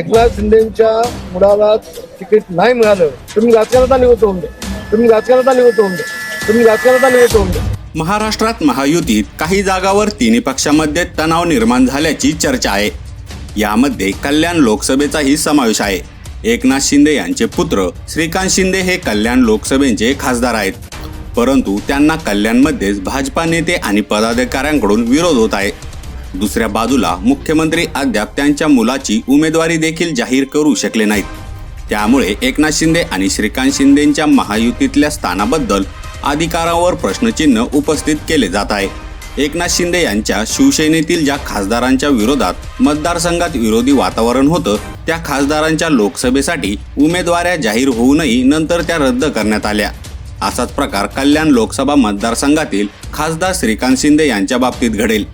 एकनाथ शिंदेच्या मुलाला तिकीट नाही मिळालं. तुम्ही राजकारणात आले होतो म्हणजे तुम्ही राजकारणात आले होतो म्हणजे तुम्ही राजकारणात आले होतो म्हणजे महाराष्ट्रात महायुतीत काही जागावर तिन्ही पक्षांमध्ये तणाव निर्माण झाल्याची चर्चा आहे. यामध्ये कल्याण लोकसभेचाही समावेश आहे. एकनाथ शिंदे यांचे पुत्र श्रीकांत शिंदे हे कल्याण लोकसभेचे खासदार आहेत. परंतु त्यांना कल्याणमध्येच भाजपा नेते आणि पदाधिकाऱ्यांकडून विरोध होत आहे. दुसऱ्या बाजूला मुख्यमंत्री अद्याप त्यांच्या मुलाची उमेदवारी देखील जाहीर करू शकले नाहीत. त्यामुळे एकनाथ शिंदे आणि श्रीकांत शिंदेच्या महायुतीतल्या स्थानाबद्दल अधिकारावर प्रश्नचिन्ह उपस्थित केले जात आहे. एकनाथ शिंदे यांच्या शिवसेनेतील ज्या खासदारांच्या विरोधात मतदारसंघात विरोधी वातावरण होतं त्या खासदारांच्या लोकसभेसाठी उमेदवाऱ्या जाहीर होऊनही नंतर त्या रद्द करण्यात आल्या. असाच प्रकार कल्याण लोकसभा मतदारसंघातील खासदार श्रीकांत शिंदे यांच्या बाबतीत घडेल.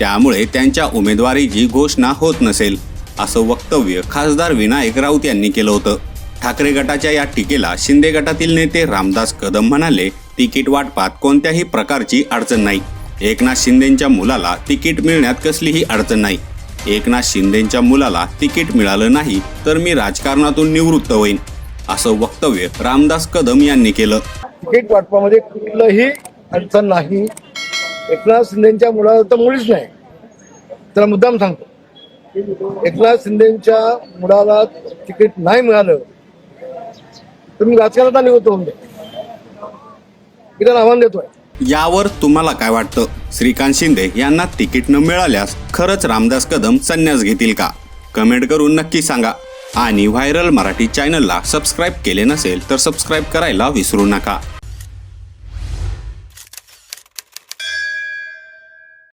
त्यामुळे त्यांच्या उमेदवारीची घोषणा होत नसेल असं वक्तव्य खासदार विनायक राऊत यांनी केलं होतं. ठाकरे गटाच्या या टीकेला शिंदे गटातील नेते रामदास कदम म्हणाले तिकीट वाटपात कोणत्याही प्रकारची अडचण नाही. एकनाथ शिंदेच्या मुलाला तिकीट मिळण्यात कसलीही अडचण नाही. एकनाथ शिंदेच्या मुलाला तिकीट मिळालं नाही तर मी राजकारणातून निवृत्त होईन असं वक्तव्य रामदास कदम यांनी केलं. तिकीट वाटपामध्ये कुठलंही अडचण नाही. एकनाथ शिंदेच्या मुलाला तर मुळीच नाही. त्याला मुद्दाम सांगतो. एकनाथ शिंदेच्या मुलाला तिकीट नाही मिळालं तुम्ही राजकारणात आले होतो म्हणजे मी त्याला आव्हान देतोय. यावर तुम्हाला काय वाटतं? श्रीकांत शिंदे यांना तिकीट न मिळाल्यास खरंच रामदास कदम संन्यास घेतील का? कमेंट करून नक्की सांगा. आणि व्हायरल मराठी चॅनलला सबस्क्राईब केले नसेल तर सबस्क्राईब करायला विसरू नका.